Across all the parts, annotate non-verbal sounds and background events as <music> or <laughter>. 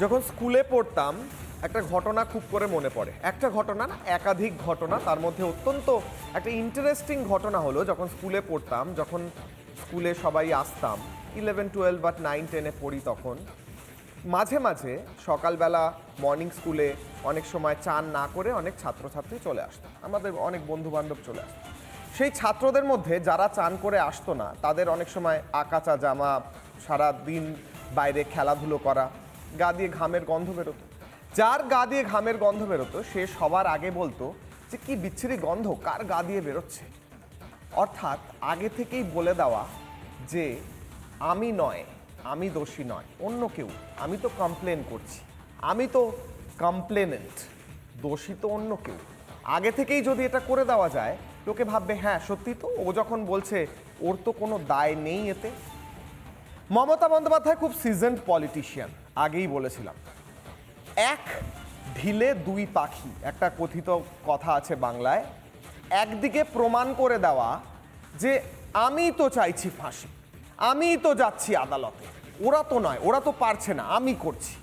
যখন স্কুলে পড়তাম, একটা ঘটনা খুব করে মনে পড়ে। একটা ঘটনা না, একাধিক ঘটনা, তার মধ্যে অত্যন্ত একটা ইন্টারেস্টিং ঘটনা হলো, যখন স্কুলে পড়তাম, যখন স্কুলে সবাই আসতাম ইলেভেন টুয়েলভ বা নাইন টেনে পড়ি তখন, মাঝে মাঝে সকালবেলা মর্নিং স্কুলে অনেক সময় চান না করে অনেক ছাত্রছাত্রী চলে আসতো আমাদের অনেক বন্ধু বান্ধব চলে আসতো। সেই ছাত্রদের মধ্যে যারা চান করে আসতো না, তাদের অনেক সময় আকাচা জামা সারা দিন বাইরে খেলাধুলো করা গা দিয়ে ঘামের গন্ধ বেরোতো। যার গা দিয়ে ঘামের গন্ধ বেরোতো, সে সবার আগে বলতো যে, কি বিচ্ছিরি গন্ধ, কার গা দিয়ে বেরোচ্ছে? অর্থাৎ আগে থেকেই বলে দেওয়া যে, আমি নয়, আমি দোষী নয়, অন্য কেউ, আমি তো কমপ্লেন করছি, আমি তো কমপ্লেনেন্ট দোষী তো অন্য কেউ। আগে থেকেই যদি এটা করে দেওয়া যায়, লোকে ভাববে হ্যাঁ সত্যি তো। ও যখন বলছে, ওর তো কোনো দায় নেই এতে। মমতা বন্দ্যোপাধ্যায় খুব সিজনড পলিটিশিয়ান আগেই বলেছিলাম। এক ঢিলে দুই পাখি, একটা কথিত কথা আছে বাংলায়, একদিকে প্রমাণ করে দেওয়া যে আমি তো চাইছি ফাঁসি, আমি তো যাচ্ছি আদালতে, ওরা তো নয়, ওরা তো পারছে না, আমি করছি।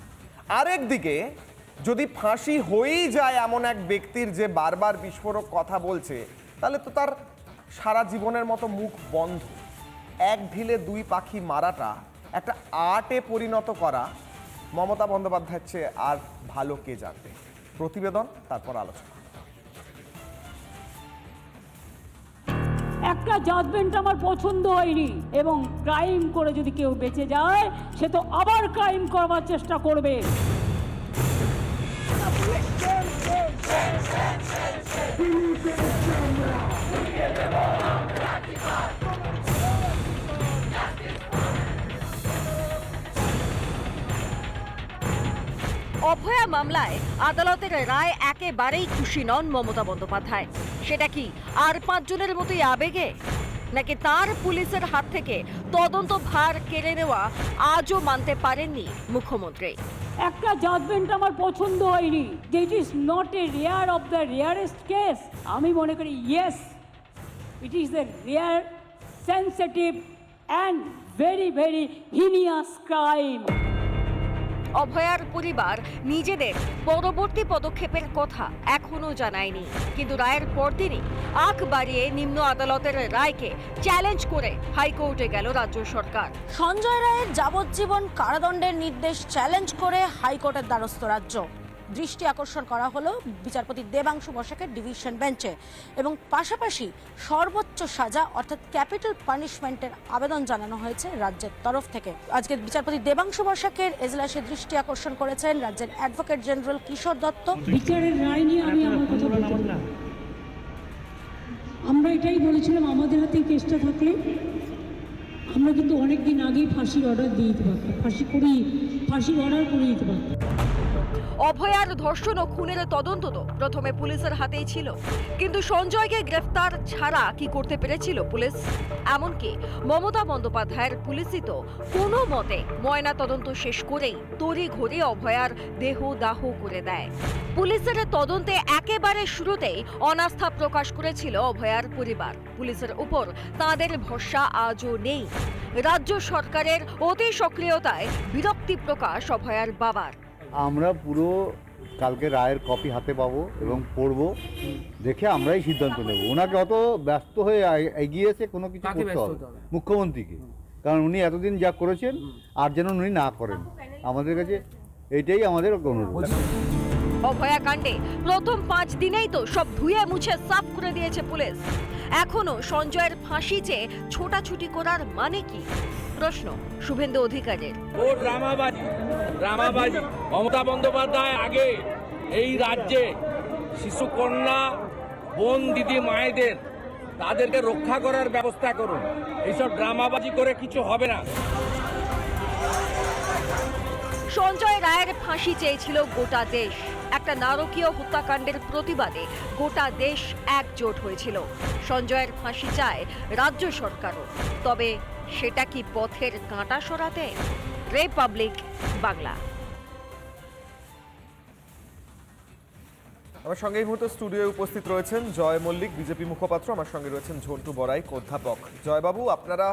আরেক দিকে যদি ফাঁসি হয়েই যায় এমন এক ব্যক্তির যে বারবার বিস্ফোরক কথা বলছে, তাহলে তো তার সারা জীবনের মতো মুখ বন্ধ। এক ঢিলে দুই পাখি মারাটা একটা আর্টে পরিণত করা মমতা বন্দ্যোপাধ্যায়ের চেয়ে আর ভালো কে জানবে? প্রতিবেদন, তারপর আলোচনা। একটা জাজমেন্ট আমার পছন্দ হয়নি এবং ক্রাইম করে যদি কেউ বেঁচে যায়, সে তো আবার ক্রাইম করবার চেষ্টা করবে। অভয়া মামলায় আদালতের রায় একেবারেই খুশি নন মমতা বন্দ্যোপাধ্যায়। সেটা কি আর পাঁচজনের মতোই আবেগে? নাকি তার পুলিশের হাত থেকে তদন্ত ভার কেড়ে নেওয়া আজও মানতে পারেননি মুখ্যমন্ত্রী? একটা জাজমেন্ট আমার পছন্দ হয়নি। It is not a rare of the rarest case আমি মনে করি yes it is the rare sensitive and very very heinous crime অভয়ার পরিবার নিজেদের পরবর্তী পদক্ষেপের কথা এখনও জানায়নি। কিন্তু রায়ের পরদিনই আখ বাড়িয়ে নিম্ন আদালতের রায়কে চ্যালেঞ্জ করে হাইকোর্টে গেল রাজ্য সরকার। সঞ্জয় রায়ের যাবজ্জীবন কারাদণ্ডের নির্দেশ চ্যালেঞ্জ করে হাইকোর্টের দ্বারস্থ রাজ্য। দৃষ্টি আকর্ষণ করা হলো বিচারপতি দেবাংশু বসাকের ডিভিশন বেঞ্চে। এবং পাশাপাশি সর্বোচ্চ সাজা অর্থাৎ ক্যাপিটাল পানিশমেন্টের আবেদন জানানো হয়েছে রাজ্যের তরফ থেকে। আজকে বিচারপতি দেবাংশু বসাকের এজলাসে দৃষ্টি আকর্ষণ করেছেন রাজ্যের অ্যাডভোকেট জেনারেল কিশোর দত্ত। বিচারের রায় নিয়ে আমি আমার কথা বলতে আমরা এটাই বলেছিলাম আমাদের হাতে কেসটা থাকলে আমরা কিন্তু অনেক দিন আগেই ফাঁসির অর্ডার দিয়ে দিতে পারতাম। ফাঁসি করিয়ে ফাঁসির অর্ডার করে দিতে পারতাম। অভয়ার ধর্ষণ ও খুনের তদন্ত তো প্রথমে পুলিশের হাতেই ছিল। কিন্তু সঞ্জয়কে গ্রেফতার ছাড়া কি করতে পেরেছিল পুলিশ? এমনকি মমতা বন্দ্যোপাধ্যায়ের পুলিশই তো কোনো মতে ময়না তদন্ত শেষ করেই তড়ি ঘড়ি অভয়ার দেহ দাহ করে দেয়। পুলিশের তদন্তে একেবারে শুরুতেই অনাস্থা প্রকাশ করেছিল অভয়ার পরিবার। পুলিশের উপর তাদের ভরসা আজও নেই। রাজ্য সরকারের অতি সক্রিয়তায় বিরক্তি প্রকাশ অভয়ার বাবার। আমরা পুরো কালকে রায়ের কপি হাতে পাবো এবং পড়ব। দেখে আমরাই সিদ্ধান্ত নেব। ওনাকে অত ব্যস্ত হয়ে এগিয়েছে কোনো কিছু করতে হবে মুখ্যমন্ত্রীকে। কারণ উনি এতদিন যা করেছেন আর যেন উনি না করেন। আমাদের কাছে এইটাই আমাদের অনুরোধ। অভয়া কাণ্ডে প্রথম পাঁচ দিনেই তো সব ধুয়ে মুছে সাফ করে দিয়েছে পুলিশ। এখনও সঞ্জয়ের ফাঁসি চেয়ে ছোটাছুটি করার মানে কি? প্রশ্ন শুভেন্দু অধিকারের। ও ড্রামাবাজি ড্রামাবাজি মমতা বন্দ্যোপাধ্যায় আগে এই রাজ্যে শিশু কন্যা বোন দিদি মায়েদের তাদেরকে রক্ষা করার ব্যবস্থা করুন। এইসব ড্রামাবাজি করে কিছু হবে না। সঞ্জয় রায়ের ফাঁসি চেয়েছিল গোটা দেশ। একটা নারকীয় হত্যাকাণ্ডের প্রতিবাদে গোটা দেশ একজোট হয়েছিল। সঞ্জয়ের ফাঁসি চায় রাজ্য সরকারও। তবে সেটা কি পথের কাঁটা সরাতে? রিপাবলিক বাংলা। আমার সঙ্গে এই মুহূর্তে স্টুডিওয়ে উপস্থিত রয়েছেন জয় মল্লিক, বিজেপি মুখপাত্র। আমার সঙ্গে রয়েছেন ঝন্টু বড়াই, অধ্যাপক। জয়বাবু, আপনারা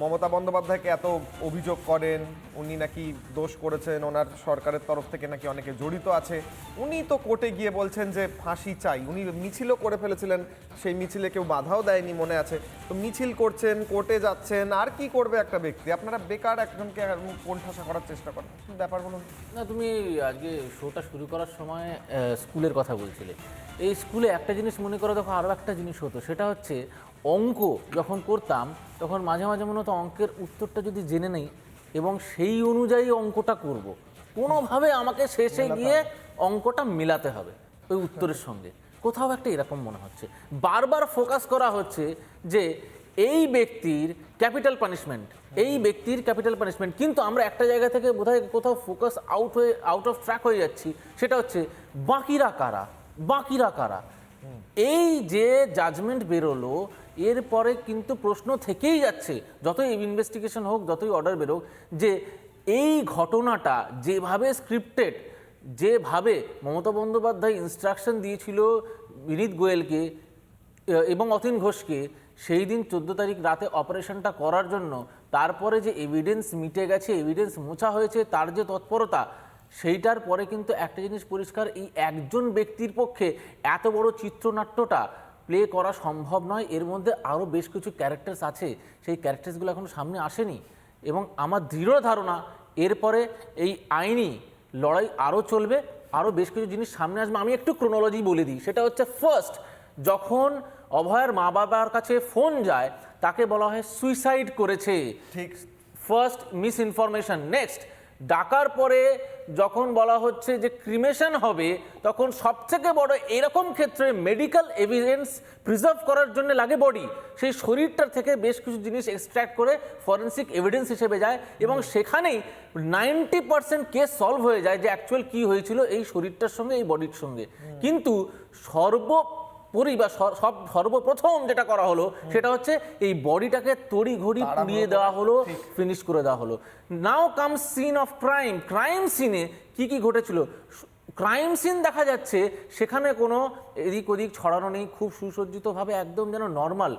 মমতা বন্দ্যোপাধ্যায়কে এত অভিযোগ করেন, উনি নাকি দোষ করেছেন, ওনার সরকারের তরফ থেকে নাকি অনেকে জড়িত আছে। উনি তো কোর্টে গিয়ে বলছেন যে ফাঁসি চাই। উনি মিছিলও করে ফেলেছিলেন, সেই মিছিলে কেউ বাধাও দেয়নি মনে আছে। তো মিছিল করছেন, কোর্টে যাচ্ছেন, আর কি করবে একটা ব্যক্তি? আপনারা বেকার একজনকে কোণঠাসা করার চেষ্টা করেন। ব্যাপার বলুন? না, তুমি আজকে শোটা শুরু করার সময় স্কুলের কথা বলছিলে। এই স্কুলে একটা জিনিস মনে করে দেখো আরও একটা জিনিস হতো। সেটা হচ্ছে অঙ্ক যখন করতাম তখন মাঝে মাঝে মনে হতো অঙ্কের উত্তরটা যদি জেনে নেই এবং সেই অনুযায়ী অঙ্কটা করব। কোনোভাবে আমাকে শেষে গিয়ে অঙ্কটা মেলাতে হবে ওই উত্তরের সঙ্গে। কোথাও একটা এরকম মনে হচ্ছে। বারবার ফোকাস করা হচ্ছে যে এই ব্যক্তির ক্যাপিটাল পানিশমেন্ট এই ব্যক্তির ক্যাপিটাল পানিশমেন্ট কিন্তু আমরা একটা জায়গা থেকে বোধহয় কোথাও ফোকাস আউট হয়ে আউট অফ ট্র্যাক হয়ে যাচ্ছি সেটা হচ্ছে বাকিরা কারা? বাকিরা কারা? এই যে জাজমেন্ট বেরোলো, এরপরে কিন্তু প্রশ্ন থেকেই যাচ্ছে, যতই ইনভেস্টিগেশন হোক, যতই অর্ডার বেরোক, যে এই ঘটনাটা যেভাবে স্ক্রিপ্টেড যেভাবে মমতা বন্দ্যোপাধ্যায় ইনস্ট্রাকশন দিয়েছিল বিনীত গোয়েলকে এবং অতীন ঘোষকে, সেই দিন চোদ্দ তারিখ রাতে অপারেশনটা করার জন্য, তারপরে যে এভিডেন্স মিটে গেছে এভিডেন্স মোছা হয়েছে, তার যে তৎপরতা সেইটার পরে কিন্তু একটা জিনিস পরিষ্কার এই একজন ব্যক্তির পক্ষে এত বড় চিত্রনাট্যটা প্লে করা সম্ভব নয়। এর মধ্যে আরও বেশ কিছু ক্যারেক্টার্স আছে। সেই ক্যারেক্টার্সগুলো এখন সামনে আসেনি। এবং আমার দৃঢ় ধারণা এরপরে এই আইনি লড়াই আরও চলবে আরও বেশ কিছু জিনিস সামনে আসবে। আমি একটু ক্রোনোলজি বলে দিই। সেটা হচ্ছে ফার্স্ট যখন অভয়ের মা বাবার কাছে ফোন যায় তাকে বলা হয় সুইসাইড করেছে। ঠিক। ফার্স্ট মিস ইনফরমেশন নেক্সট ডাকার পরে যখন বলা হচ্ছে যে ক্রিমেশন হবে, তখন সবথেকে বড় এরকম ক্ষেত্রে মেডিকেল এভিডেন্স প্রিজার্ভ করার জন্য লাগে বডি সেই শরীরটার থেকে বেশ কিছু জিনিস এক্সট্র্যাক্ট করে ফরেন্সিক এভিডেন্স হিসেবে যায় এবং সেখানেই নাইনটি পার্সেন্ট কেস সলভ হয়ে যায় যে অ্যাকচুয়াল কি হয়েছিল এই শরীরটার সঙ্গে, এই বডির সঙ্গে। কিন্তু সর্ব পরি বা সব সর্বপ্রথম যেটা করা হলো সেটা হচ্ছে এই বডিটাকে তড়ি ঘড়ি পুড়িয়ে দেওয়া হলো ফিনিশ করে দেওয়া হলো। Now come scene of crime crime সিনে কি কি ঘটেছিল? ক্রাইম সিন দেখা যাচ্ছে সেখানে কোনো এদিক ওদিক ছড়ানো নেই খুব সুসজ্জিতভাবে একদম যেন নর্মাল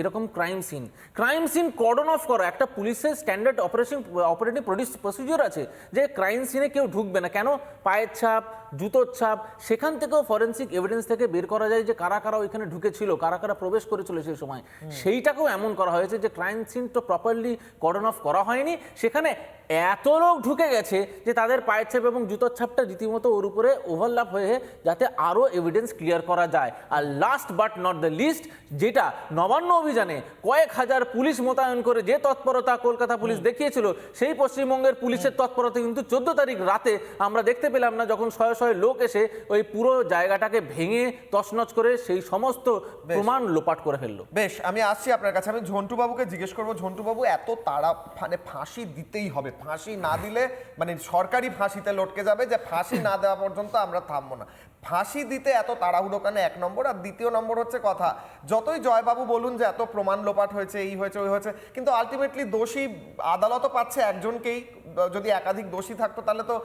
এরকম crime scene crime scene cordon off করা। একটা পুলিশের স্ট্যান্ডার্ড অপারেশন অপারেটিভ প্রসিডিওর আছে যে ক্রাইম সিনে কেউ ঢুকবে না। কেন? পায়ের ছাপ জুতোর ছাপ সেখান থেকেও ফরেন্সিক এভিডেন্স থেকে বের করা যায় যে কারা কারা ওইখানে ঢুকেছিল কারা কারা প্রবেশ করেছিল সেই সময়। সেইটাকেও এমন করা হয়েছে যে ক্রাইম সিন তো প্রপারলি কর্ডন অফ করা হয়নি। সেখানে এত লোক ঢুকে গেছে যে তাদের পায়ের ছাপ এবং জুতোর ছাপটা রীতিমতো ওর উপরে ওভারল্যাপ হয়ে যাতে আরও এভিডেন্স ক্লিয়ার করা যায়। আর last but not the least যেটা নবান্ন অভিযানে কয়েক হাজার পুলিশ মোতায়েন করে যে তৎপরতা কলকাতা পুলিশ দেখিয়েছিল সেই পশ্চিমবঙ্গের পুলিশের তৎপরতা কিন্তু চোদ্দ তারিখ রাতে আমরা দেখতে পেলাম না যখন শয়ে শয়ে লোক এসে ওই পুরো জায়গাটাকে ভেঙে তছনছ করে সেই সমস্ত প্রমাণ লোপাট করে ফেলল। বেশ আমি আসছি আপনার কাছে। আমি ঝন্টু বাবুকে জিজ্ঞেস করব ঝন্টু বাবু এত তাড়া মানে ফাঁসি দিতেই হবে। ফাঁসি না দিলে মানে সরকারি ফাঁসিতে লটকে যাবে যে ফাঁসি না দেওয়া পর্যন্ত আমরা থামবো না। ফাঁসি দিতে এত তাড়াহুড়ো কেন? এক নম্বর। আর দ্বিতীয় নম্বর হচ্ছে কথা যতই জয়বাবু বলুন যে এত প্রমাণ লোপাট হয়েছে এই হয়েছে ওই হয়েছে কিন্তু আলটিমেটলি দোষী আদালতও পাচ্ছে একজনকেই। যদি একাধিক দোষী থাকতো তাহলে তো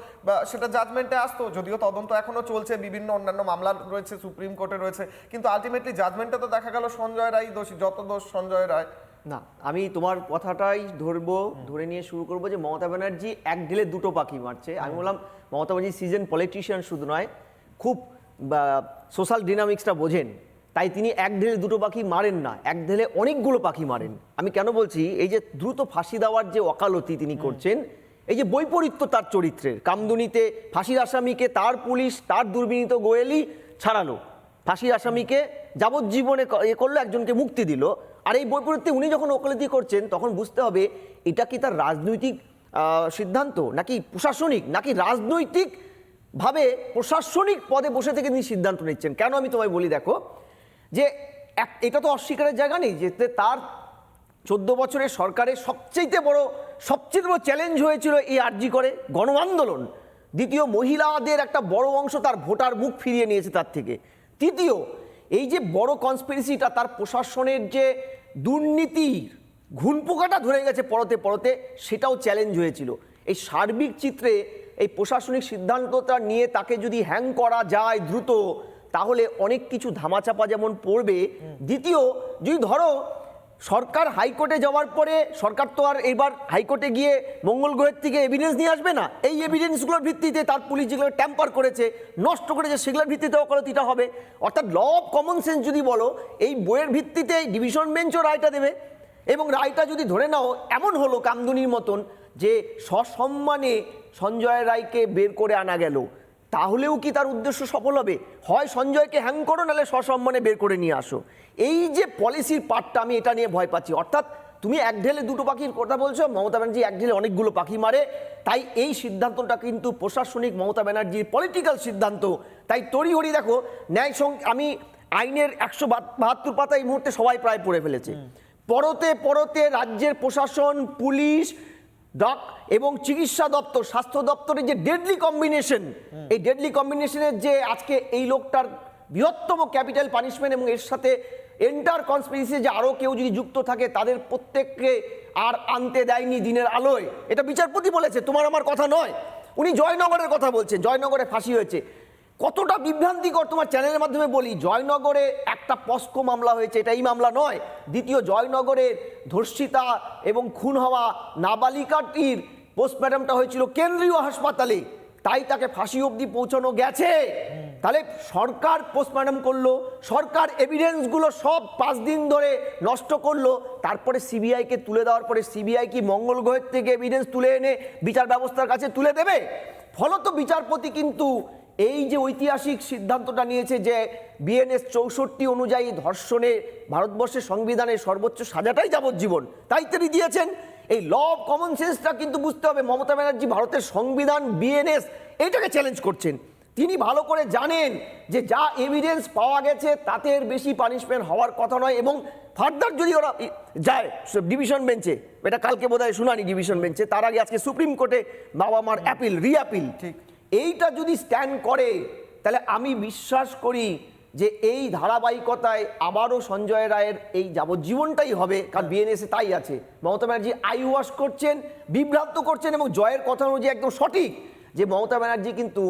সেটা জাজমেন্টে আসতো। যদিও তদন্ত এখনও চলছে বিভিন্ন অন্যান্য মামলা রয়েছে সুপ্রিম কোর্টে রয়েছে কিন্তু আলটিমেটলি জাজমেন্টে তো দেখা গেল সঞ্জয় রায় দোষী যত দোষ সঞ্জয় রায়। না আমি তোমার কথাটাই ধরবো ধরে নিয়ে শুরু করব যে মমতা ব্যানার্জি এক ঢিলে দুটো পাখি মারছে। আমি বললাম মমতা ব্যানার্জি সিজন পলিটিশিয়ান শুধু নয় খুব সোশ্যাল ডিনামিক্সটা বোঝেন তাই তিনি এক ঢিলে দুটো পাখি মারেন না এক ঢিলে অনেকগুলো পাখি মারেন। আমি কেন বলছি এই যে দ্রুত ফাঁসি দেওয়ার যে ওকালতি তিনি করছেন এই যে বৈপরীত্য তার চরিত্রের কামদুনিতে ফাঁসির আসামিকে তার পুলিশ তার দুর্বিনীত গোয়েলি ছাড়ালো। ফাঁসির আসামিকে যাবজ্জীবনে এ করল একজনকে মুক্তি দিল। আর এই বৈপরীত্যে উনি যখন ওকালতি করছেন তখন বুঝতে হবে এটা কি তার রাজনৈতিক সিদ্ধান্ত নাকি প্রশাসনিক নাকি রাজনৈতিক ভাবে প্রশাসনিক পদে বসে থেকে তিনি সিদ্ধান্ত নিচ্ছেন। কেন আমি তোমায় বলি দেখো, যে এক- এটা তো অস্বীকারের জায়গা নেই, যে তার চোদ্দ বছরের সরকারের সবচেয়ে বড় সবচেয়ে বড় চ্যালেঞ্জ হয়েছিল এই আর্জি করে গণ আন্দোলন দ্বিতীয় মহিলাদের একটা বড় অংশ তার ভোটার মুখ ফিরিয়ে নিয়েছে তার থেকে। তৃতীয়, এই যে বড় কনস্পিরেসিটা তার প্রশাসনের যে দুর্নীতির ঘুনপোকাটা ধরে গেছে পরতে পরতে, সেটাও চ্যালেঞ্জ হয়েছিল। এই সার্বিক চিত্রে এই প্রশাসনিক সিদ্ধান্তটা নিয়ে তাকে যদি হ্যাং করা যায় দ্রুত, তাহলে অনেক কিছু ধামাচাপা যেমন পড়বে। দ্বিতীয়, যদি ধরো সরকার হাইকোর্টে যাওয়ার পরে, সরকার তো আর এবার হাইকোর্টে গিয়ে মঙ্গল গ্রহের থেকে এভিডেন্স নিয়ে আসবে না? এই এভিডেন্সগুলোর ভিত্তিতে তার পুলিশ যেগুলো ট্যাম্পার করেছে, নষ্ট করেছে, সেগুলোর ভিত্তিতে ওকালতিটা হবে। অর্থাৎ ল অফ কমন সেন্স যদি বলো, এই বইয়ের ভিত্তিতে ডিভিশন বেঞ্চও রায়টা দেবে। এবং রায়টা যদি ধরে নাও, এমন হলো কামদুনির মতন যে সসম্মানে সঞ্জয় রায়কে বের করে আনা গেল তাহলেও কি তার উদ্দেশ্য সফল হবে? হয় সঞ্জয়কে হ্যাং করো নাহলে সসম্মানে বের করে নিয়ে আসো। এই যে পলিসির পার্টটা আমি এটা নিয়ে ভয় পাচ্ছি। অর্থাৎ তুমি এক ঢেলে দুটো পাখির কথা বলছো মমতা ব্যানার্জি এক ঢেলে অনেকগুলো পাখি মারে তাই এই সিদ্ধান্তটা কিন্তু প্রশাসনিক মমতা ব্যানার্জির পলিটিক্যাল সিদ্ধান্ত। তাই তড়িঘড়ি দেখো ন্যায় সং আমি আইনের একশো বাহাত্তর পাতা এই মুহূর্তে সবাই প্রায় পড়ে ফেলেছে। পরতে পরতে রাজ্যের প্রশাসন পুলিশ ডক এবং চিকিৎসা দপ্তর, স্বাস্থ্য দপ্তরের যে ডেডলি কম্বিনেশন এই ডেডলি কম্বিনেশনের যে আজকে এই লোকটার বৃহত্তম ক্যাপিটাল পানিশমেন্ট এবং এর সাথে এন্টার কনস্পিরেসি যে আরও কেউ যদি যুক্ত থাকে, তাদের প্রত্যেককে আর আনতে দেয়নি দিনের আলোয়। এটা বিচারপতি বলেছে, তোমার আমার কথা নয়। উনি জয়নগরের কথা বলছেন, জয়নগরে ফাঁসি হয়েছে। কতটা বিভ্রান্তিকর তোমার চ্যানেলের মাধ্যমে বলি, জয়নগরে একটা পস্কো মামলা হয়েছে, এটা এই মামলা নয়। দ্বিতীয় জয়নগরে ধর্ষিতা এবং খুন হওয়া নাবালিকাটির পোস্টম্যাডামটা হয়েছিল কেন্দ্রীয় হাসপাতালে। তাই তাকে ফাঁসি অবধি পৌঁছানো গেছে। তাহলে সরকার পোস্টম্যাডাম করল, সরকার এভিডেন্সগুলো সব পাঁচ দিন ধরে নষ্ট করল। তারপরে সিবিআইকে তুলে দেওয়ার পরে সিবিআই কি মঙ্গল গ্রহের থেকে এভিডেন্স তুলে এনে বিচার ব্যবস্থার কাছে তুলে দেবে? ফলত বিচারপতি কিন্তু এই যে ঐতিহাসিক সিদ্ধান্তটা নিয়েছে যে বিএনএস চৌষট্টি অনুযায়ী ধর্ষণে ভারতবর্ষের সংবিধানের সর্বোচ্চ সাজাটাই যাবজ্জীবন, তাই তিনি দিয়েছেন। এই ল অফ কমন সেন্সটা কিন্তু বুঝতে হবে, মমতা ব্যানার্জি ভারতের সংবিধান, বিএনএস, এটাকে চ্যালেঞ্জ করছেন। তিনি ভালো করে জানেন যে যা এভিডেন্স পাওয়া গেছে, তাতে বেশি পানিশমেন্ট হওয়ার কথা নয় এবং ফার্দার যদি ওরা যায় ডিভিশন বেঞ্চে এটা কালকে বোধহয় শুনানি ডিভিশন বেঞ্চে তার আগে আজকে সুপ্রিম কোর্টে বাবা মার অ্যাপিল রিঅ্যাপিল ঠিক। এইটা যদি স্ট্যান্ড করে, তাহলে আমি বিশ্বাস করি যে এই ধারাবাহিকতায় আবারও সঞ্জয় রায়ের এই যাবজ্জীবনটাই হবে, কারণ বিএনএসে তাই আছে। মমতা ব্যানার্জি আই ওয়াশ করছেন, বিভ্রান্ত করছেন এবং জয়ের কথা অনুযায়ী একদম সঠিক যে মমতা ব্যানার্জি কিন্তু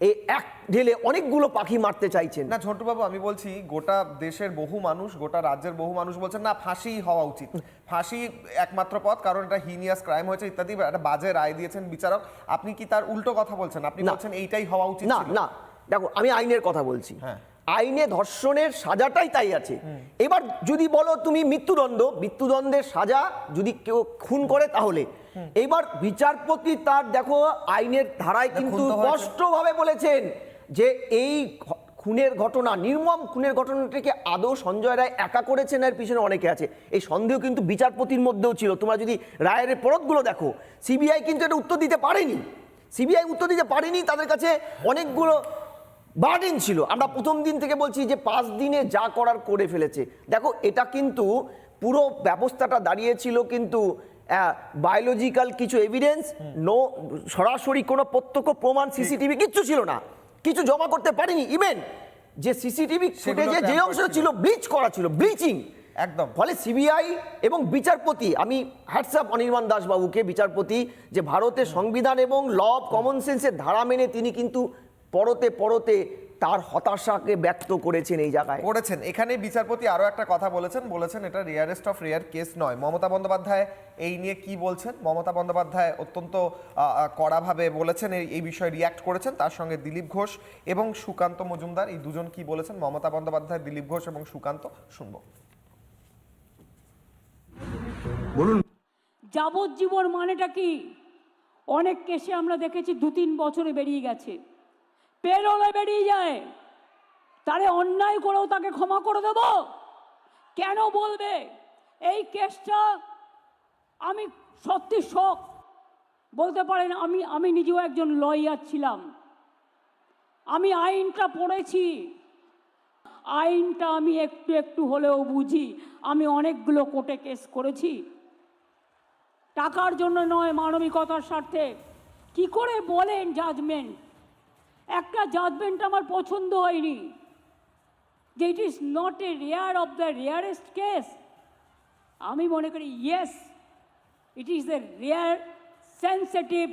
এই এক ঢেলে অনেকগুলো পাখি মারতে চাইছেন। না ঝন্টুবাবু আমি বলছি গোটা দেশের বহু মানুষ গোটা রাজ্যের বহু মানুষ বলছেন না ফাঁসি হওয়া উচিত। ফাঁসি একমাত্র পথ কারণ এটা হিনিয়াস ক্রাইম হয়েছে ইত্যাদি একটা বাজে রায় দিয়েছেন বিচারক। আপনি কি তার উল্টো কথা বলছেন? আপনি। বলছেন এইটাই হওয়া উচিত না না। দেখো আমি আইনের কথা বলছি। হ্যাঁ। আইনে ধর্ষণের সাজাটাই তাই আছে। এবার যদি বলো তুমি মৃত্যুদণ্ড মৃত্যুদণ্ডের সাজা যদি কেউ খুন করে তাহলে। এবার বিচারপতি তার দেখো আইনের ধারায় কিন্তু স্পষ্টভাবে বলেছেন যে এই খুনের ঘটনা নির্মম খুনের ঘটনাটিকে আদৌ সঞ্জয় রায় একা করেছেন এর পিছনে অনেকে আছে। এই সন্দেহ কিন্তু বিচারপতির মধ্যেও ছিল। তোমরা যদি রায়ের পরতগুলো দেখো সিবিআই কিন্তু এটা উত্তর দিতে পারেনি। সিবিআই উত্তর দিতে পারেনি তাদের কাছে অনেকগুলো বার্ডেন ছিল। আমরা প্রথম দিন থেকে বলছি যে পাঁচ দিনে যা করার করে ফেলেছে। দেখো এটা কিন্তু পুরো ব্যবস্থাটা দাঁড়িয়েছিল কিন্তু বায়োলজিক্যাল কিছু এভিডেন্স নো সরাসরি কোনো প্রত্যক্ষ প্রমাণ সিসিটিভি কিচ্ছু ছিল না। কিছু জমা করতে পারিনি ইভেন যে সিসিটিভি ফুটেজে যে অংশ ছিল। ছিল ব্লিচ করা ছিল ব্লিচিং একদম। ফলে সিবিআই এবং বিচারপতি আমি হ্যাটসঅ্যাপ অনির্বাণ দাসবাবুকে বিচারপতি যে ভারতের সংবিধান এবং ল অফ কমন সেন্সের ধারা মেনে তিনি কিন্তু পরতে পরতে তার হতাশাকে ব্যক্ত করেছেন এই জায়গায়। করেছেন। এখানে বিচারপতি আরও একটা কথা বলেছেন বলেছেন এটা রিয়ারেস্ট অফ রিয়ার কেস নয়। মমতা বন্দ্যোপাধ্যায় এই নিয়ে কি বলছেন? মমতা বন্দ্যোপাধ্যায় অত্যন্ত কড়াভাবে বলেছেন এই এই বিষয়ে রিয়াক্ট করেছেন তার সঙ্গে দিলীপ ঘোষ এবং সুকান্ত মজুমদার। এই দুজন কি বলেছেন? মমতা বন্দ্যোপাধ্যায় দিলীপ ঘোষ এবং সুকান্ত শুনব। যাবজ্জীবন মানেটা কি? অনেক কেসে আমরা দেখেছি দু তিন বছরে বেরিয়ে গেছে। পেরোলে বেরিয়ে যায়। তারে অন্যায় করেও তাকে ক্ষমা করে দেব। কেন বলবে? এই কেসটা আমি সত্যি শখ বলতে পারেন, আমি আমি নিজেও একজন লয়ার ছিলাম। আমি আইনটা পড়েছি। আইনটা আমি একটু একটু হলেও বুঝি। আমি অনেকগুলো কোর্টে কেস করেছি। টাকার জন্য নয়, মানবিকতার স্বার্থে। কি করে বলেন জাজমেন্ট একটা জাজমেন্ট আমার পছন্দ হয়নি। যে it is not a rare of the rarest case আমি মনে করি yes it is the rare sensitive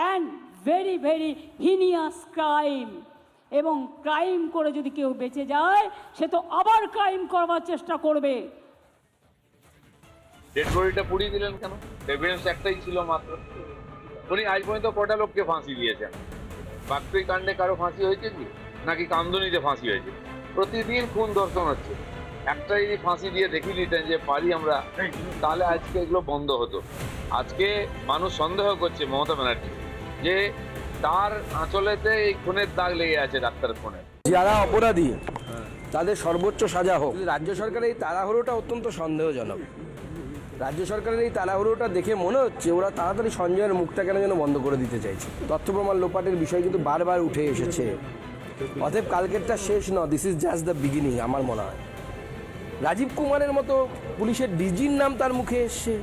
and very very heinous crime এবং ক্রাইম করে যদি কেউ বেঁচে যায়, সে তো আবার ক্রাইম করবার চেষ্টা করবে। ডেড পুড়িয়ে দিলেন কেন? এভিডেন্স একটাই ছিল মাত্র। উনি আজ পর্যন্ত কটা লোককে ফাঁসি দিয়েছেন বাকপি কাণ্ডে কারও ফাঁসি হয়েছে কি? নাকি কামদুনিতে ফাঁসি হয়েছে? প্রতিদিন খুন দর্শন হচ্ছে। একটা যদি ফাঁসি দিয়ে দেখিয়ে দিতেন যে পারি আমরা তাহলে আজকে এগুলো বন্ধ হতো। আজকে মানুষ সন্দেহ করছে মমতা ব্যানার্জি যে তার আঁচলেতে এই খুনের দাগ লেগে আছে ডাক্তার খুনের যারা অপরাধী তাদের সর্বোচ্চ সাজা হোক। রাজ্য সরকারের এই তাড়াহুড়োটা অত্যন্ত সন্দেহজনক। রাজ্য সরকারের এই তাড়াহুড়োটা দেখে মনে হচ্ছে ওরা তাড়াতাড়ি সঞ্জয়ের মুখটা কেন যেন বন্ধ করে দিতে চাইছে। তথ্য প্রমাণ লোপাটের বিষয় কিন্তু বারবার উঠে এসেছে। অতএব কালকেরটা শেষ ন this is just the beginning আমার মনে হয়। রাজীব কুমারের মতো পুলিশের ডিজির নাম তার মুখে এসছে।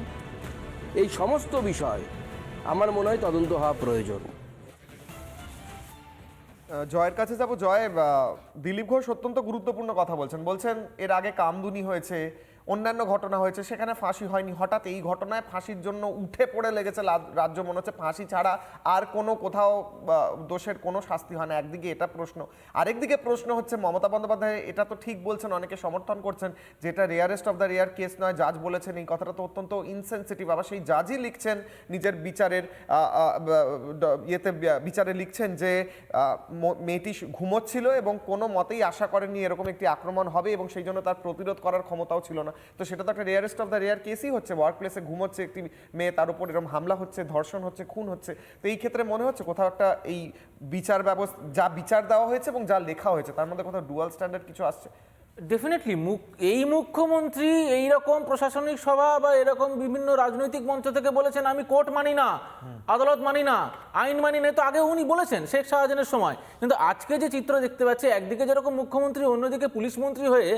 এই সমস্ত বিষয় আমার মনে হয় তদন্ত হওয়া প্রয়োজন। জয়ের কাছে যাব। জয় দিলীপ ঘোষ অত্যন্ত গুরুত্বপূর্ণ কথা বলছেন। বলছেন, এর আগে কামদুনি হয়েছে অন্যান্য ঘটনা হয়েছে, সেখানে ফাঁসি হয়নি। হঠাৎ এই ঘটনায় ফাঁসির জন্য উঠে পড়ে লেগেছে রাজ্য মনে হচ্ছে ফাঁসি ছাড়া আর কোনো কোথাও দোষের কোনো শাস্তি হয় না। একদিকে এটা প্রশ্ন, আরেকদিকে প্রশ্ন হচ্ছে মমতা বন্দ্যোপাধ্যায়, এটা তো ঠিক বলছেন, অনেকে সমর্থন করছেন, যে এটা rarest of the rare case নয়, জাজ বলেছেন, এই কথাটা তো অত্যন্ত ইনসেন্সিটিভ আবার সেই জাজই লিখছেন, নিজের বিচারের ইয়েতে বিচারে লিখছেন যে মেয়েটি ঘুমোচ্ছিল এবং কোনো মতেই আশা করেনি এরকম একটি আক্রমণ হবে এবং সেই জন্য তার প্রতিরোধ করার ক্ষমতাও ছিল না। তো সেটা তো একটা রেয়ারেস্ট অফ দ্য রেয়ার কেসই হচ্ছে। ওয়ার্ক প্লেসে ঘুমোচ্ছে একটি মেয়ে, তার উপর এরকম হামলা হচ্ছে, ধর্ষণ হচ্ছে, খুন হচ্ছে। তো এই ক্ষেত্রে মনে হচ্ছে কোথাও একটা এই বিচার ব্যবস্থা, যা বিচার দেওয়া হয়েছে এবং যা লেখা হয়েছে, তার মধ্যে কোথাও ডুয়াল স্ট্যান্ডার্ড কিছু আসছে? ডেফিনেটলি মুখ, এই মুখ্যমন্ত্রী এই রকম প্রশাসনিক সভা বা এরকম বিভিন্ন রাজনৈতিক মঞ্চ থেকে বলেছেন, আমি কোর্ট মানি না, আদালত মানি না, আইন মানি না। তো আগে উনি বলেছেন শেখ শাহজাহানের সময়। কিন্তু আজকে যে চিত্র দেখতে পাচ্ছি, একদিকে যেরকম মুখ্যমন্ত্রী, অন্যদিকে পুলিশ মন্ত্রী হয়ে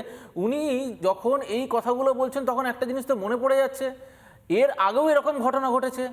উনি যখন এই কথাগুলো বলছেন, তখন একটা জিনিস তো মনে পড়ে যাচ্ছে, এর আগেও এরকম ঘটনা ঘটেছে,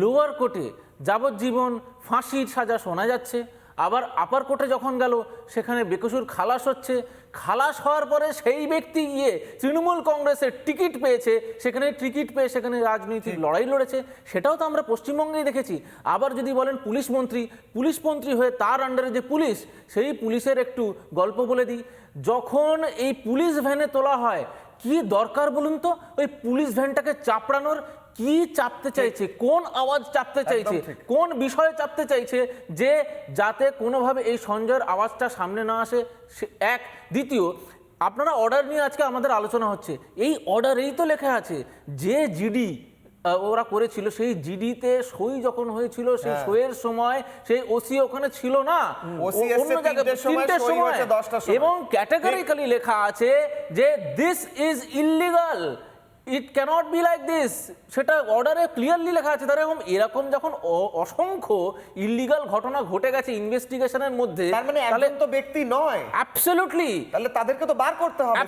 লোয়ার কোর্টে যাবজ্জীবন ফাঁসির সাজা শোনা যাচ্ছে আবার আপার কোর্টে যখন গেল, সেখানে বেকসুর খালাস হচ্ছে। খালাস হওয়ার পরে সেই ব্যক্তি গিয়ে তৃণমূল কংগ্রেসের টিকিট পেয়েছে। সেখানে টিকিট পেয়ে সেখানে রাজনৈতিক লড়াই লড়েছে। সেটাও তো আমরা পশ্চিমবঙ্গেই দেখেছি। আবার যদি বলেন পুলিশ মন্ত্রী পুলিশ মন্ত্রী হয়ে তার আন্ডারে যে পুলিশ, সেই পুলিশের একটু গল্প বলে দিই। যখন এই পুলিশ ভ্যানে তোলা হয়, কি দরকার বলুন তো? ওই পুলিশ ভ্যানটাকে চাপড়ানোর কি চাপতে চাইছে কোন আওয়াজ চাপতে চাইছে কোন বিষয়ে চাপতে চাইছে যে যাতে কোনোভাবে এই সঞ্জয়ের আওয়াজটা সামনে না আসে এক। দ্বিতীয় আপনারা অর্ডার নিয়ে আজকে আমাদের আলোচনা হচ্ছে। এই অর্ডারেই তো লেখা আছে যে জিডি ওরা করেছিল সেই জিডিতে সই যখন হয়েছিল সেই সইয়ের সময় সেই ওসি ওখানে ছিল না। অন্য জায়গায় তিনটের সময়। এবং ক্যাটাগরিক্যালি লেখা আছে যে this is illegal it cannot be like this সেটা অর্ডারে ক্লিয়ারলি লেখা আছে। তার এরকম এরকম যখন অসংখ্য ইললিগাল ঘটনা ঘটে গেছে ইনভেস্টিগেশনের মধ্যে তার মানে একজন তো ব্যক্তি নয়। অ্যাবসলিউটলি তাহলে তাদেরকে তো বার করতে হবে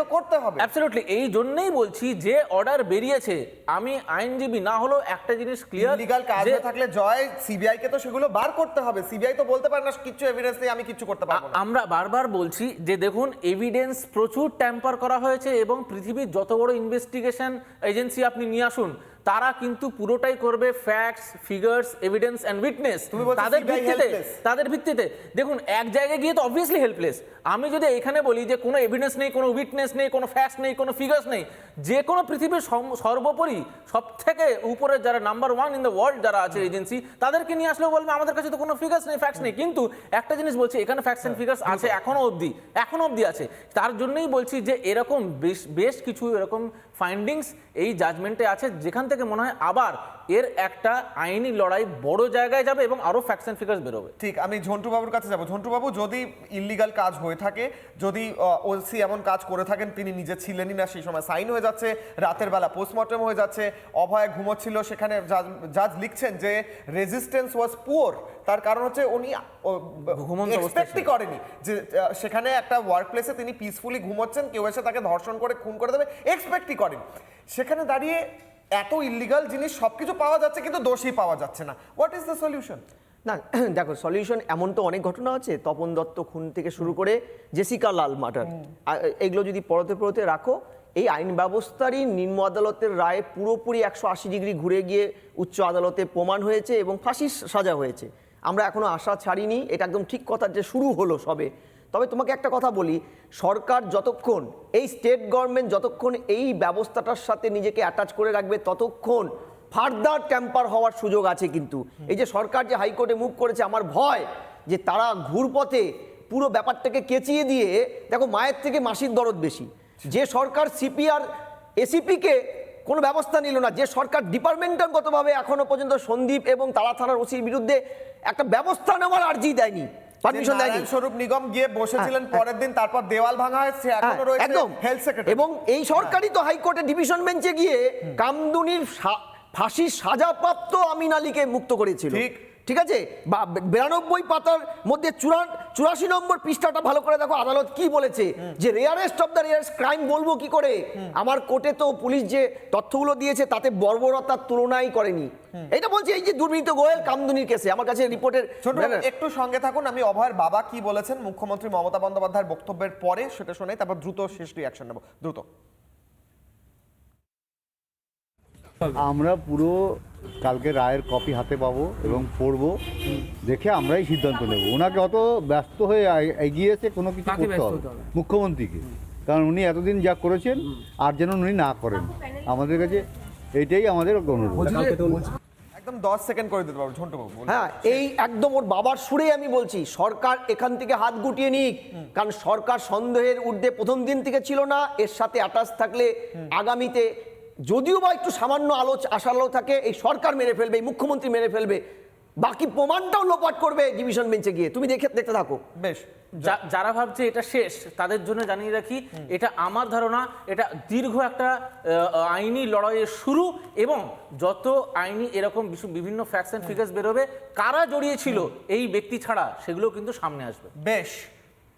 তো করতে হবে। অ্যাবসলিউটলি এই জন্যই বলছি যে অর্ডার বেরিয়েছে আমি আইনজীবী না হলেও একটা জিনিস ক্লিয়ার ইলিগাল কাজ থাকলে জয় সিবিআই কে তো সেগুলো বার করতে হবে। সিবিআই তো বলতে পারে না কিছু এভিডেন্স নেই আমি কিছু করতে পারব না। আমরা বারবার বলছি যে দেখুন এভিডেন্স প্রচুর ট্যাম্পার করা হয়েছে এবং পৃথিবীর যত বড় ইনভেস্টিগেশন এজেন্সি আপনি নিয়ে আসুন তারা কিন্তু পুরোটাই করবে facts figures evidence and witness তাদের ভিত্তিতে তাদের ভিত্তিতে। দেখুন এক জায়গায় গিয়ে তো অবভিয়াসলি হেল্পলেস আমি যদি এখানে বলি যে কোনো এভিডেন্স নেই কোনো উইটনেস নেই কোনো ফ্যাক্টস নেই কোনো ফিগার্স নেই যে কোনো পৃথিবীর সর্বোপরি সব থেকে উপরে যারা number one in the world যারা আছে এজেন্সি তাদেরকে নিয়ে আসলেও বলবে আমাদের কাছে তো কোনো ফিগার্স নেই ফ্যাক্টস নেই। কিন্তু একটা জিনিস বলছি এখানে ফ্যাক্টস এন্ড ফিগার্স আছে এখনও অবধি এখনও অবধি আছে। তার জন্যই বলছি যে এরকম বেশ বেশ কিছু এরকম ফাইন্ডিংস এই জাজমেন্টে আছে যেখান থেকে মনে হয় আবার এর একটা আইনি লড়াই বড় জায়গায় যাবে এবং আরও ফ্যাক্টস এন্ড ফিগার্স বেরোবে। ঠিক আমি ঝন্টু বাবুর কাছে যাব। ঝন্টু বাবু যদি ইলিগাল কাজ হয়ে থাকে যদি ওসি এমন কাজ করে থাকেন তিনি নিজে ছিলেনই না সেই সময় সাইন হয়ে যাচ্ছে রাতের বেলা পোস্টমর্টম হয়ে যাচ্ছে অভয় ঘুমোচ্ছিল সেখানে জাজ লিখছেন যে রেজিস্ট্যান্স ওয়াজ পুয়ার তার কারণ হচ্ছে উনি এক্সপেক্টই করেনি যে সেখানে একটা ওয়ার্ক প্লেসে তিনি পিসফুলি ঘুমোচ্ছেন কেউ এসে তাকে ধর্ষণ করে খুন করে দেবে এক্সপেক্টই করেনি। সেখানে দাঁড়িয়ে এত ইলিগাল জিনিস সবকিছু পাওয়া যাচ্ছে কিন্তু দোষী পাওয়া যাচ্ছে না। হোয়াট ইজ দ্য সলিউশন না <clears throat> দেখো সলিউশন এমন তো অনেক ঘটনা আছে। তপন দত্ত খুন থেকে শুরু করে জেসিকা লাল মার্ডার এগুলো যদি পড়তে পড়তে রাখো এই আইন ব্যবস্থারই নিম্ন আদালতের রায় পুরোপুরি একশো আশি ডিগ্রি ঘুরে গিয়ে উচ্চ আদালতে প্রমাণ হয়েছে এবং ফাঁসির সাজা হয়েছে। আমরা এখনও আশা ছাড়িনি এটা একদম ঠিক কথা যে শুরু হলো সবে। তবে তোমাকে একটা কথা বলি সরকার যতক্ষণ এই স্টেট গভর্নমেন্ট যতক্ষণ এই ব্যবস্থাটার সাথে নিজেকে অ্যাটাচ করে রাখবে ততক্ষণ ফার্দার ট্যাম্পার হওয়ার সুযোগ আছে কিন্তু। এই যে সরকার যে হাইকোর্টে মুভ করেছে আমার ভয় যে তারা ঘুরপথে পুরো ব্যাপারটাকে কেচিয়ে দিয়ে দেখো মায়ের থেকে মাসির দরদ বেশি। যে সরকার সিপিআর এসিপিকে কোনো ব্যবস্থা নিল না যে সরকার ডিপার্টমেন্টালগতভাবে এখনও পর্যন্ত সন্দীপ এবং তারা থানার ওসির বিরুদ্ধে একটা ব্যবস্থা নেওয়ার আর্জি দেয়নি। পারমিশন দেয়নি। স্বরূপ নিগম গিয়ে বসেছিলেন হ্যাঁ, পরের দিন তারপর দেওয়াল ভাঙা হয়েছে এখনও হ্যাঁ, রয়েছে একদম। হেলথ সেক্রেটারি এবং এই সরকারই তো হাইকোর্টে ডিভিশন বেঞ্চে গিয়ে কামদুনির ফাঁসির সাজাপ্রাপ্ত আমিন আলীকে মুক্ত করেছিল। ঠিক। ঠিক আছে? বা বিরানব্বই পাতার মধ্যে চুরা- চুরাশি নম্বর পৃষ্ঠাটা ভালো করে দেখো আদালত কি বলেছে? যে rarest of the rarest crime বলব কি করে? আমার কোর্টে তো পুলিশ যে তথ্যগুলো দিয়েছে তাতে বর্বরতার তুলনাই করেনি। এটা বলছে এই যে দুর্নীত গোয়েল কামদুনির কেসে আমার কাছে রিপোর্টের ছোট একটু সঙ্গে থাকুন আমি অভয়ের বাবা কি বলেছেন? মুখ্যমন্ত্রী মমতা বন্দ্যোপাধ্যায়ের বক্তব্যের পরে সেটা শোনাই তারপর দ্রুত শেষ রিয়াকশন নেব। দ্রুত। আমরা পুরো কালকে রায়ের কপি হাতে পাবো এবং পড়ব। দেখে আমরাই সিদ্ধান্ত নেব। ওনাকে অত ব্যস্ত হয়ে এগিয়েছে এগিয়ে কোনো কিছু করতে হবে। মুখ্যমন্ত্রীকে। কারণ উনি এতদিন যা করেছেন আর যেন উনি না করেন। আমাদের কাছে এইটাই আমাদের অনুরোধ। একদম দশ সেকেন্ড করে দিতে পারব ঝন্টু বাবু হ্যাঁ এই একদম ওর বাবার সুরে আমি বলছি সরকার এখান থেকে হাত গুটিয়ে নিক। কারণ সরকার সন্দেহের ঊর্ধ্বে প্রথম দিন থেকে ছিল না এর সাথে অ্যাটাচ থাকলে আগামীতে যদিও বা একটু সামান্য আলো আশালো থাকে এই সরকার মেরে ফেলবে এই মুখ্যমন্ত্রী মেরে ফেলবে বাকি প্রমাণটাও লোপাট করবে ডিভিশন বেঞ্চে গিয়ে। তুমি দেখে দেখতে থাকো। বেশ যারা ভাবছে এটা শেষ তাদের জন্য জানিয়ে রাখি এটা আমার ধারণা এটা দীর্ঘ একটা আইনি লড়াইয়ের শুরু এবং যত আইনি এরকম বিভিন্ন ফ্যাক্টস অ্যান্ড ফিগার্স বেরোবে কারা জড়িয়ে ছিল এই ব্যক্তি ছাড়া সেগুলো কিন্তু সামনে আসবে। বেশ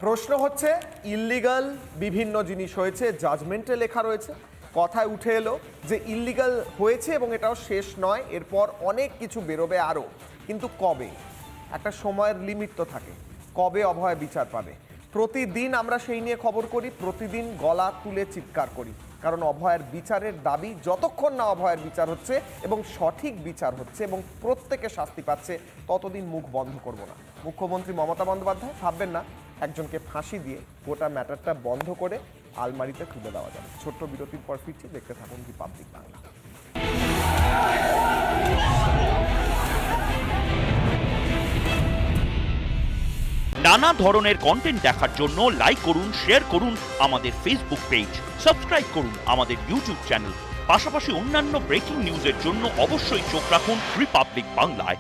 প্রশ্ন হচ্ছে ইল্লিগাল বিভিন্ন জিনিস হয়েছে জাজমেন্টে লেখা রয়েছে। কথায় উঠে এলো যে ইল্লিগাল হয়েছে এবং এটাও শেষ নয়, এরপর অনেক কিছু বেরোবে আরও। কিন্তু কবে? একটা সময়ের লিমিট তো থাকে। কবে অভয় বিচার পাবে? প্রতিদিন আমরা সেই নিয়ে খবর করি, প্রতিদিন গলা তুলে চিৎকার করি। কারণ অভয়ের বিচারের দাবি যতক্ষণ না অভয়ের বিচার হচ্ছে এবং সঠিক বিচার হচ্ছে এবং প্রত্যেকে শাস্তি পাচ্ছে, ততদিন মুখ বন্ধ করব না। মুখ্যমন্ত্রী মমতা বন্দ্যোপাধ্যায় ভাববেন না, একজনকে ফাঁসি দিয়ে গোটা ম্যাটারটা বন্ধ করে আলমারিতে তুলে দেওয়া যাবে। ছোট্ট বিরতির পর ফিরছি, দেখতে থাকুন রিপাবলিক বাংলা। নানা ধরনের কন্টেন্ট দেখার জন্য লাইক করুন শেয়ার করুন আমাদের ফেসবুক পেজ সাবস্ক্রাইব করুন আমাদের ইউটিউব চ্যানেল পাশাপাশি অন্যান্য ব্রেকিং নিউজের জন্য অবশ্যই চোখ রাখুন রিপাবলিক বাংলায়